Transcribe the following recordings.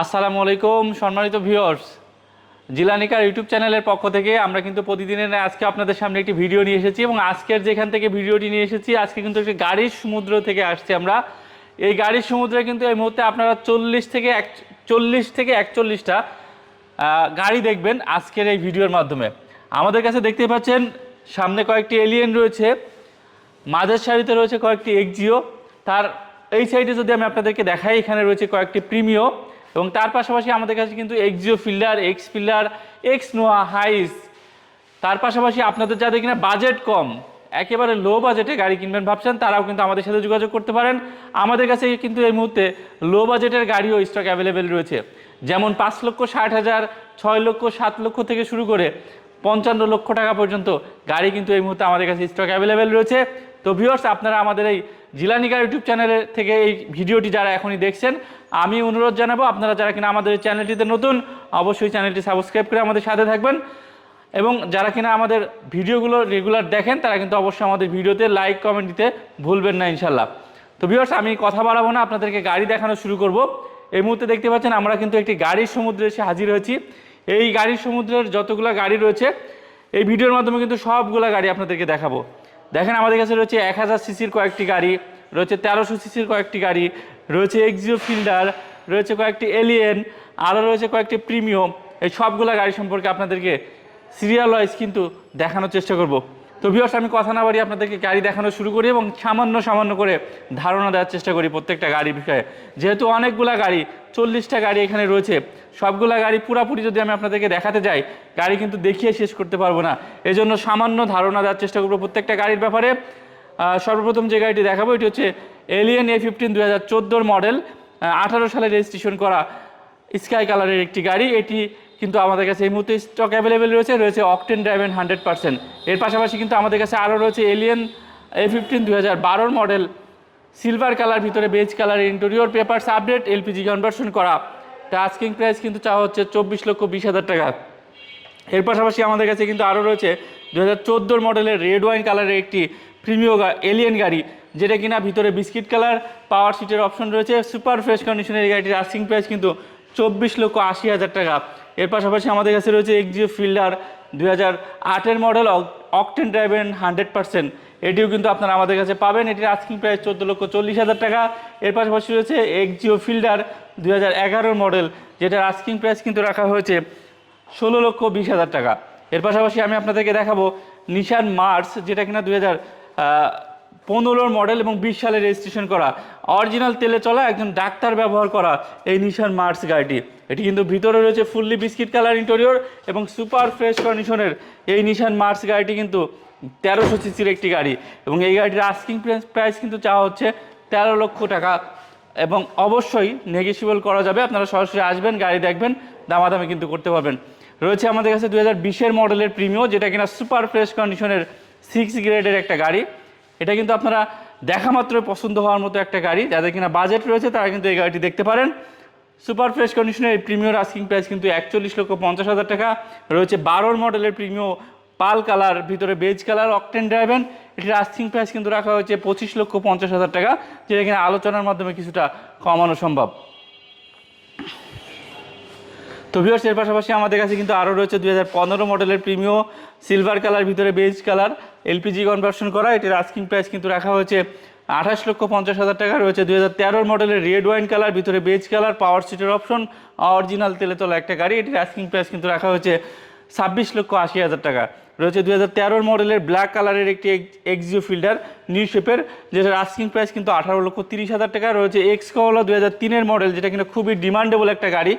আসসালামু আলাইকুম, সম্মানিত ভিউয়ার্স। জিলানিকার ইউটিউব চ্যানেলের পক্ষ থেকে আমরা কিন্তু প্রতিদিনের আজকে আপনাদের সামনে একটি ভিডিও নিয়ে এসেছি এবং আজকের যেখান থেকে ভিডিওটি নিয়ে এসেছি, আজকে কিন্তু একটি গাড়ির সমুদ্র থেকে আসছি আমরা। এই গাড়ির সমুদ্রে কিন্তু এই মুহূর্তে আপনারা চল্লিশ থেকে এক, চল্লিশ থেকে একচল্লিশটা গাড়ি দেখবেন আজকের এই ভিডিওর মাধ্যমে। আমাদের কাছে দেখতে পাচ্ছেন, সামনে কয়েকটি এলিয়েন রয়েছে, মাঝের সারিতে রয়েছে কয়েকটি এক্সিও তার এই সাইডে যদি আমি আপনাদেরকে দেখাই, এখানে রয়েছে কয়েকটি প্রিমিও এবং তার পাশাপাশি আমাদের কাছে কিন্তু Axio Fielder X Fielder X Noah Hiace তার পাশাপাশি আপনাদের যাদের কিনা বাজেট কম, একেবারে লো বাজেটে গাড়ি কিনবেন ভাবছেন, তারাও কিন্তু আমাদের সাথে যোগাযোগ করতে পারেন। আমাদের কাছে কিন্তু এই মুহূর্তে লো বাজেটের গাড়িও স্টক অ্যাভেলেবেল রয়েছে। যেমন পাঁচ লক্ষ ষাট হাজার, ছয় লক্ষ সাত লক্ষ থেকে শুরু করে পঞ্চান্ন লক্ষ টাকা পর্যন্ত গাড়ি কিন্তু এই মুহূর্তে আমাদের কাছে স্টক অ্যাভেলেবেল রয়েছে। তো ভিউয়ার্স আপনারা আমাদের এই জিলানিকা ইউটিউব চ্যানেলের থেকে এই ভিডিওটি যারা এখনই দেখছেন, আমি অনুরোধ জানাব আপনারা যারা কিনা আমাদের চ্যানেলটিতে নতুন, অবশ্যই চ্যানেলটি সাবস্ক্রাইব করে আমাদের সাথে থাকবেন। এবং যারা কিনা আমাদের ভিডিওগুলো রেগুলার দেখেন, তারা কিন্তু অবশ্যই আমাদের ভিডিওতে লাইক, কমেন্ট দিতে ভুলবেন না ইনশাল্লাহ তো ভিউয়ার্স আমি কথা বাড়াবো না, আপনাদেরকে গাড়ি দেখানো শুরু করব। এই মুহূর্তে দেখতে পাচ্ছেন, আমরা কিন্তু একটি গাড়ির সমুদ্রে এসে হাজির হয়েছি। এই গাড়ির সমুদ্রের যতগুলো গাড়ি রয়েছে, এই ভিডিওর মাধ্যমে কিন্তু সবগুলো গাড়ি আপনাদেরকে দেখাবো। দেখেন আমাদের কাছে রয়েছে এক হাজার সিসির কয়েকটি গাড়ি, রয়েছে তেরোশো সিসির কয়েকটি গাড়ি, রয়েছে এক্সিও ফিল্ডার রয়েছে কয়েকটি এলিয়েন আরও রয়েছে কয়েকটি প্রিমিয়াম এই সবগুলো গাড়ি সম্পর্কে আপনাদেরকে সিরিয়াল ওয়াইজ কিন্তু দেখানোর চেষ্টা করব। তো ভিউয়ার্স আমি কথা না বাড়ি আপনাদেরকে গাড়ি দেখানো শুরু করি এবং সামান্য সামান্য করে ধারণা দেওয়ার চেষ্টা করি প্রত্যেকটা গাড়ির বিষয়ে। যেহেতু অনেকগুলা গাড়ি, চল্লিশটা গাড়ি এখানে রয়েছে, সবগুলা গাড়ি পুরাপুরি যদি আমি আপনাদেরকে দেখাতে যাই, গাড়ি কিন্তু দেখিয়ে শেষ করতে পারব না। এজন্য সামান্য ধারণা দেওয়ার চেষ্টা করব প্রত্যেকটা গাড়ির ব্যাপারে। সর্বপ্রথম যে গাড়িটি দেখাবো, এটি হচ্ছে এলিয়েন এ ফিফটিন দু হাজার চোদ্দোর মডেল আঠারো সালে রেজিস্ট্রেশন করা স্কাই কালারের একটি গাড়ি। এটি কিন্তু আমাদের কাছে এই মুহূর্তে স্টক অ্যাভেলেবেল রয়েছে রয়েছে অকটেন ড্রাইভেন হান্ড্রেড পার্সেন্ট এর পাশাপাশি কিন্তু আমাদের কাছে আরও রয়েছে এলিয়েন এ ফিফটিন দু হাজার বারোর মডেল সিলভার কালার ভিতরে beige colour interior papers update LPG conversion করা। তা আস্কিং প্রাইস কিন্তু চাওয়া হচ্ছে চব্বিশ লক্ষ বিশ হাজার টাকা। এর পাশাপাশি আমাদের কাছে কিন্তু আরও রয়েছে দু হাজার চোদ্দোর মডেলের রেড ওয়াইন কালারের একটি প্রিমিয় এলিয়েন গাড়ি, যেটা কিনা ভিতরে বিস্কিট কালার পাওয়ার সিটের অপশন রয়েছে। সুপার ফ্রেশ কন্ডিশনের এই গাড়িটির আস্কিং প্রাইস কিন্তু চব্বিশ লক্ষ আশি হাজার টাকা। এর পাশাপাশি আমাদের কাছে রয়েছে এক্সিও ফিল্ডার দুই হাজার আটের model octane driven hundred percent এটিও কিন্তু আপনারা আমাদের কাছে পাবেন। এটির আস্কিং প্রাইস চোদ্দ লক্ষ চল্লিশ হাজার টাকা। এর পাশাপাশি রয়েছে এক্সিও ফিল্ডার দুই হাজার এগারোর মডেল যেটার আস্কিং প্রাইস কিন্তু রাখা হয়েছে ষোলো লক্ষ বিশ হাজার টাকা। এর পাশাপাশি আমি আপনাদেরকে দেখাবো নিশান মার্স যেটা কিনা দুই হাজার পনেরোর মডেল এবং বিশ সালে রেজিস্ট্রেশন করা। অরিজিনাল তেলে চলা একজন ডাক্তার ব্যবহার করা এই নিশান মার্স গাড়িটি। এটি কিন্তু ভিতরে রয়েছে ফুললি বিস্কিট কালার ইন্টেরিয়র এবং সুপার ফ্রেশ কন্ডিশনের এই নিশান মার্স গাড়িটি কিন্তু তেরোশো সিসির একটি গাড়ি এবং এই গাড়িটির আস্কিং প্রাইস কিন্তু চাওয়া হচ্ছে তেরো লক্ষ টাকা। এবং অবশ্যই নেগেসিবল করা যাবে। আপনারা সরাসরি আসবেন, গাড়ি দেখবেন, দামাদামি কিন্তু করতে পারবেন। রয়েছে আমাদের কাছে দু হাজার বিশের মডেলের প্রিমিও যেটা কিনা সুপার ফ্রেশ কন্ডিশনের সিক্স গ্রেডের একটা গাড়ি। এটা কিন্তু আপনারা দেখা মাত্র পছন্দ হওয়ার মতো একটা গাড়ি। যাদের কিনা বাজেট রয়েছে, তারা কিন্তু এই গাড়িটি দেখতে পারেন। সুপার ফ্রেশ কন্ডিশনের প্রিমিয়র আস্কিং প্রাইস কিন্তু একচল্লিশ লক্ষ পঞ্চাশ হাজার টাকা। রয়েছে বারোর মডেলের প্রিমিয় পাল কালার ভিতরে বেজ কালার অকটেন ড্রাইভেন এটির আস্কিং প্রাইস কিন্তু রাখা হয়েছে পঁচিশ লক্ষ পঞ্চাশ হাজার টাকা, যেটা কিনা আলোচনার মাধ্যমে কিছুটা কমানো সম্ভব। তো ভিউয়ার্স এর পাশাপাশি আমাদের কাছে কিন্তু আরও রয়েছে দুই হাজার পনেরো মডেলের প্রিমিও সিলভার কালার ভিতরে বেজ কালার এলপিজি কনভার্সন করা, এটির আস্কিং প্রাইস কিন্তু রাখা হয়েছে আঠাশ লক্ষ পঞ্চাশ হাজার টাকা, রয়েছে দুই হাজার তেরোর মডেলের রেড ওয়াইন কালার ভিতরে বেজ কালার পাওয়ার সিটের অপশন অরিজিনাল তেলে তোলা একটা গাড়ি, এটির আস্কিং প্রাইস কিন্তু রাখা হয়েছে ছাব্বিশ লক্ষ আশি হাজার টাকা। রয়েছে দুই হাজার তেরোর মডেলের ব্ল্যাক কালারের একটি এক্সিও ফিল্ডার নিউ শেপের যেটার আস্কিং প্রাইস কিন্তু আঠারো লক্ষ তিরিশ হাজার টাকা, রয়েছে এক্স কওয়ালা দুই হাজার তিনের মডেল যেটা কিনা খুবই ডিমান্ডেবল একটা গাড়ি।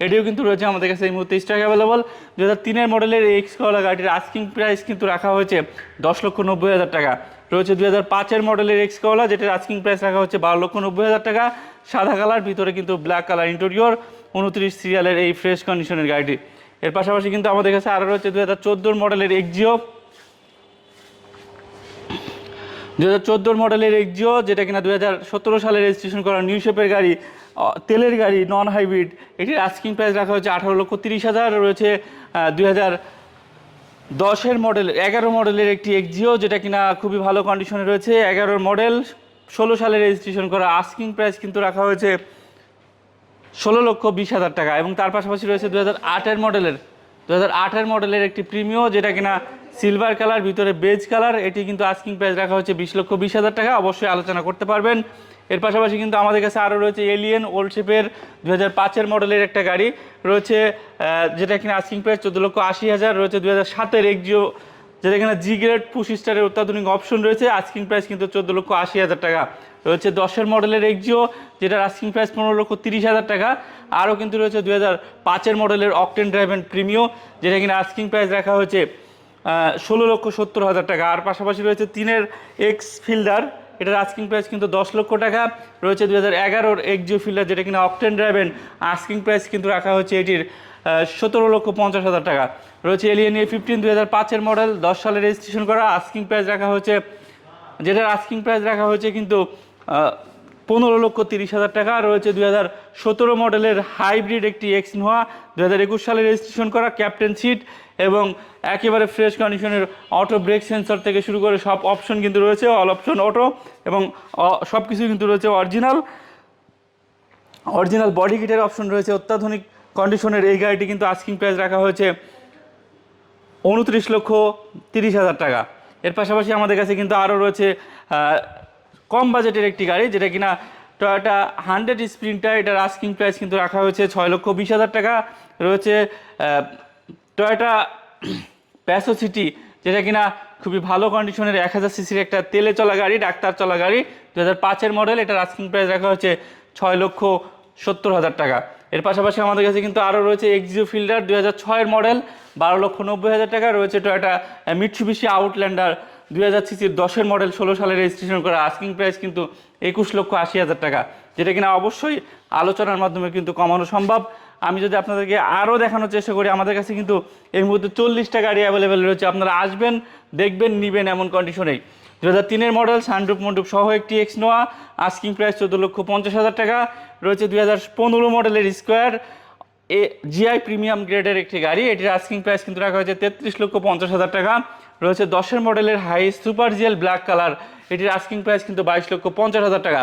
এটিও কিন্তু রয়েছে আমাদের কাছে এই মুহূর্তে স্টক অ্যাভেলেবল দু হাজার তিনের মডেলের এক্স কওয়ালা গাড়িটির আস্কিং প্রাইস কিন্তু রাখা হয়েছে দশ লক্ষ নব্বই হাজার টাকা। রয়েছে দু হাজার পাঁচের মডেলের এক্স কওয়ালা যেটার আস্কিং প্রাইস রাখা হচ্ছে বারো লক্ষ নব্বই হাজার টাকা। সাদা কালার ভিতরে কিন্তু ব্ল্যাক কালার ইন্টেরিয়র উনত্রিশ সিরিয়ালের এই ফ্রেশ কন্ডিশনের গাড়িটি। এর পাশাপাশি কিন্তু আমাদের কাছে আরও রয়েছে দু হাজার চোদ্দোর মডেলের এক্সিও দু হাজার চোদ্দোর মডেলের এক্সিও যেটা কিনা দু হাজার সতেরো সালে রেজিস্ট্রেশন করা নিউ শেপের গাড়ি তেলের গাড়ি নন হাইব্রিড এটির আস্কিং প্রাইস রাখা হয়েছে আঠারো লক্ষ তিরিশ হাজার, রয়েছে দুই হাজার দশের মডেল এগারো মডেলের একটি এক্সিও যেটা কিনা খুবই ভালো কন্ডিশনে রয়েছে। এগারোর মডেল ষোলো সালে রেজিস্ট্রেশন করা আস্কিং প্রাইস কিন্তু রাখা হয়েছে ষোলো লক্ষ বিশ হাজার টাকা এবং তার পাশাপাশি রয়েছে দু হাজার আটের মডেলের দু হাজার আটের মডেলের একটি প্রিমিও যেটা কিনা সিলভার কালার ভিতরে বেজ কালার এটি কিন্তু আস্কিং প্রাইস রাখা হচ্ছে বিশ লক্ষ বিশ হাজার টাকা। অবশ্যই আলোচনা করতে পারবেন। এর পাশাপাশি কিন্তু আমাদের কাছে আরও রয়েছে এলিয়েন ওল্ড শেপের দু হাজার পাঁচের মডেলের একটা গাড়ি। রয়েছে যেটা কিনা আস্কিং প্রাইস চোদ্দ লক্ষ আশি হাজার, রয়েছে দু হাজার সাতের এক্সিও যেটা এখানে জি গ্রেড পুশ স্টারের অত্যাধুনিক অপশন রয়েছে। আস্কিং প্রাইস কিন্তু চোদ্দ লক্ষ আশি হাজার টাকা। রয়েছে দশের মডেলের এক্সিও যেটার আস্কিং প্রাইস পনেরো লক্ষ তিরিশ হাজার টাকা। আরও কিন্তু রয়েছে দু হাজার পাঁচের মডেলের অকটেন ড্রাইভেন প্রিমিও যেটা কিনা আস্কিং প্রাইস রাখা হয়েছে ষোলো লক্ষ সত্তর হাজার টাকা। আর পাশাপাশি রয়েছে তিনের এক্স ফিল্ডার এটার আস্কিং প্রাইস কিন্তু দশ লক্ষ টাকা, রয়েছে দু হাজার এগারোর এক্সিও ফিল্ডার যেটা কিনা অকটেন ড্রাইভেন আস্কিং প্রাইস কিন্তু রাখা হচ্ছে এটির সতেরো লক্ষ পঞ্চাশ হাজার টাকা। রয়েছে এলিয়েন এ ফিফটিন দু হাজার পাঁচের মডেল দশ সালে রেজিস্ট্রেশন করা। আস্কিং প্রাইস রাখা হচ্ছে যেটার আস্কিং প্রাইস রাখা হয়েছে কিন্তু পনেরো লক্ষ তিরিশ হাজার টাকা। রয়েছে দুই হাজার সতেরো মডেলের হাইব্রিড একটি এক্স নোয়া দু হাজার একুশ সালে রেজিস্ট্রেশন করা ক্যাপ্টেন সিট এবং একেবারে ফ্রেশ কন্ডিশনের অটো ব্রেক সেন্সর থেকে শুরু করে সব অপশন কিন্তু রয়েছে অল অপশন অটো এবং সব কিছু কিন্তু রয়েছে অরিজিনাল অরিজিনাল বডি কিটের অপশন রয়েছে। অত্যাধুনিক কন্ডিশনের এই গাড়িটি কিন্তু আস্কিং প্রাইস রাখা হয়েছে উনত্রিশ লক্ষ তিরিশ হাজার টাকা। এর পাশাপাশি আমাদের কাছে কিন্তু আরও রয়েছে কম বাজেটের একটি গাড়ি, যেটা কিনা টয়োটা হান্ড্রেড স্প্রিন্টার এটার আস্কিং প্রাইস কিন্তু রাখা হয়েছে ছয় লক্ষ বিশ হাজার টাকা। রয়েছে টয়োটা প্যাসো সিটি যেটা কিনা খুবই ভালো কন্ডিশনের এক হাজার সিসির একটা তেলে চলা গাড়ি, ডাক্তার চলা গাড়ি। দু হাজার পাঁচের মডেল এটার আস্কিং প্রাইস রাখা হয়েছে ছয় লক্ষ সত্তর হাজার টাকা। এর পাশাপাশি আমাদের কাছে কিন্তু আরও রয়েছে এক্সিও ফিল্ডার দু হাজার ছয়ের মডেল বারো লক্ষ নব্বই হাজার টাকা। রয়েছে টয়োটা মিটসুবিশি আউটল্যান্ডার দুই হাজার সিসির দশের মডেল ষোলো সালে রেজিস্ট্রেশন করা আস্কিং প্রাইস কিন্তু একুশ লক্ষ আশি হাজার টাকা, যেটা কিনা অবশ্যই আলোচনার মাধ্যমে কিন্তু কমানো সম্ভব। আমি যদি আপনাদেরকে আরও দেখানোর চেষ্টা করি, আমাদের কাছে কিন্তু এই মুহূর্তে চল্লিশটা গাড়ি অ্যাভেলেবেল রয়েছে। আপনারা আসবেন, দেখবেন, নিবেন এমন কন্ডিশনেই দু হাজার তিনের মডেল সানরুপ মন্ডুপ সহ একটি এক্স নোয়া আস্কিং প্রাইস চোদ্দ লক্ষ পঞ্চাশ হাজার টাকা। রয়েছে দুই হাজার পনেরো মডেলের স্কোয়ার এ জিআই প্রিমিয়াম গ্রেডের একটি গাড়ি। এটির আস্কিং প্রাইস কিন্তু রাখা হয়েছে তেত্রিশ লক্ষ পঞ্চাশ হাজার টাকা। রয়েছে দশের মডেলের high super GL black colour এটির আস্কিং প্রাইস কিন্তু বাইশ লক্ষ পঞ্চাশ হাজার টাকা।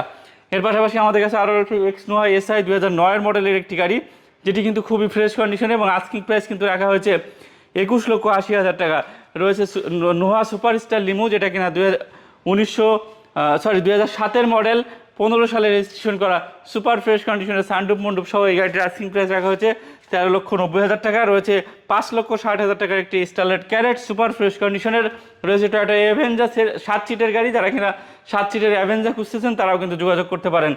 এর পাশাপাশি আমাদের কাছে আরও একটি এক্স নোয়া এসআই দু হাজার নয়ের মডেলের একটি গাড়ি, যেটি কিন্তু খুবই ফ্রেশ কন্ডিশনে এবং আস্কিং প্রাইস কিন্তু রাখা হয়েছে একুশ লক্ষ আশি হাজার টাকা। রয়েছে নোহা সুপার স্টার লিমু, যেটা কিনা দু হাজার উনিশশো সরি দু হাজার সাতের মডেল পনেরো সালে রেজিস্ট্রেশন করা সুপার ফ্রেশ কন্ডিশনের সানডুপ মন্ডুপ সহ এই গাড়িটির আস্কিং প্রাইস রাখা হয়েছে তেরো লক্ষ নব্বই হাজার টাকা। রয়েছে পাঁচ লক্ষ ষাট হাজার টাকার একটি স্টারলেট ক্যারেট সুপার ফ্রেশ কন্ডিশনের রয়েছে টয়োটা অ্যাভেঞ্জাসের সাত সিটের গাড়ি। যারা কিনা সাত সিটের অ্যাভেঞ্জার খুঁজতেছেন, তারাও কিন্তু যোগাযোগ করতে পারেন।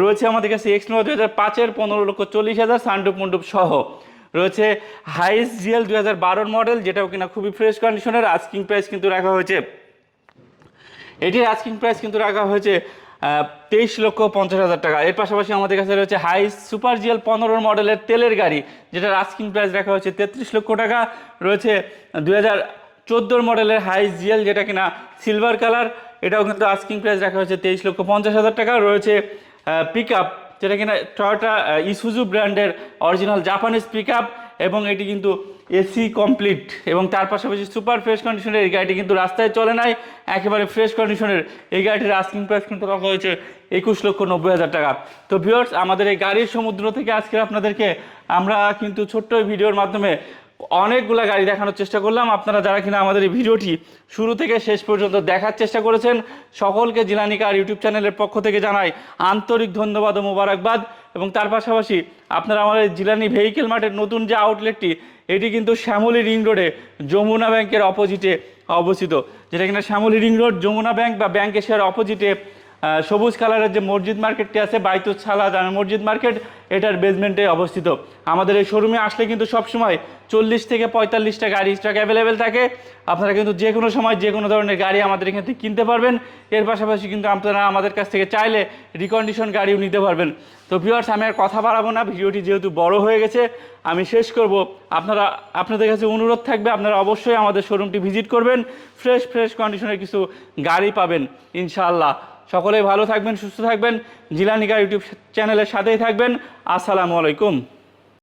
রয়েছে আমাদের কাছে এক্স নোয়া দু হাজার পাঁচের পনেরো লক্ষ চল্লিশ হাজার সানডুপ মন্ডুপ সহ। রয়েছে হাইস জিএল দু হাজার বারোর মডেল যেটাও কিনা খুবই ফ্রেশ কন্ডিশনের আস্কিং প্রাইস কিন্তু রাখা হয়েছে। এটির আস্কিং প্রাইস কিন্তু রাখা হয়েছে তেইশ লক্ষ পঞ্চাশ হাজার টাকা। এর পাশাপাশি আমাদের কাছে রয়েছে হাই সুপার জিএল পনেরো মডেলের তেলের গাড়ি, যেটার আস্কিং প্রাইস রাখা হয়েছে তেত্রিশ লক্ষ টাকা। রয়েছে দুই হাজার চোদ্দোর মডেলের হাই জিএল, যেটা কিনা সিলভার কালার এটাও কিন্তু আস্কিং প্রাইস রাখা হয়েছে তেইশ লক্ষ পঞ্চাশ হাজার টাকা। রয়েছে পিক আপ যেটা কিনা টয়োটা ইসুজু ব্র্যান্ডের অরিজিনাল জাপানিজ পিক আপ এবং এটি কিন্তু এসি কমপ্লিট এবং তার পাশাপাশি সুপার ফ্রেশ কন্ডিশনের এই গাড়িটি কিন্তু রাস্তায় চলে নাই, একেবারে ফ্রেশ কন্ডিশনের এই গাড়িটির আস্কিং প্রাইস কিন্তু রাখা হয়েছে একুশ লক্ষ নব্বই হাজার টাকা। তো ভিউয়ার্স আমাদের এই গাড়ির সমুদ্র থেকে আজকে আপনাদেরকে আমরা কিন্তু ছোট্ট ভিডিওর মাধ্যমে অনেকগুলো গাড়ি দেখানোর চেষ্টা করলাম। আপনারা যারা কিনা আমাদের এই ভিডিওটি শুরু থেকে শেষ পর্যন্ত দেখার চেষ্টা করেছেন, সকলকে জিলানিকার ইউটিউব চ্যানেলের পক্ষ থেকে জানাই আন্তরিক ধন্যবাদ ও মোবারকবাদ। এবং তার পাশাপাশি আপনারা আমাদের জিলানি ভেহিকেল মার্টের নতুন যে আউটলেটটি এটি কিন্তু শ্যামলী রিং রোডে যমুনা ব্যাংকের অপোজিটে অবস্থিত। যেটা কিনা Shyamoli ring road Jamuna bank বা ব্যাংক এশিয়ার অপোজিটে সবুজ কালারের যে মসজিদ মার্কেটটি আছে, বাইতুল ছালা জামে মসজিদ মার্কেট, এটার বেসমেন্টে অবস্থিত। আমাদের এই শোরুমে আসলে কিন্তু সবসময় চল্লিশ থেকে পঁয়তাল্লিশটা গাড়ি স্টক অ্যাভেলেবেল থাকে। আপনারা কিন্তু যে কোনো সময় যে কোনো ধরনের গাড়ি আমাদের এখান থেকে কিনতে পারবেন। এর পাশাপাশি কিন্তু আপনারা আমাদের কাছ থেকে চাইলে রিকন্ডিশন গাড়িও নিতে পারবেন। তো ভিউয়ার্স আমি আর কথা বাড়াবো না, ভিডিওটি যেহেতু বড় হয়ে গেছে, আমি শেষ করব। আপনারা, আপনাদের কাছে অনুরোধ থাকবে, আপনারা অবশ্যই আমাদের শোরুমটি ভিজিট করবেন। ফ্রেশ ফ্রেশ কন্ডিশনের কিছু গাড়ি পাবেন, ইনশাআল্লাহ। সকলেই ভালো থাকবেন সুস্থ থাকবেন। জিলানিকা ইউটিউব চ্যানেলের সাথেই থাকবেন। আসসালামু আলাইকুম।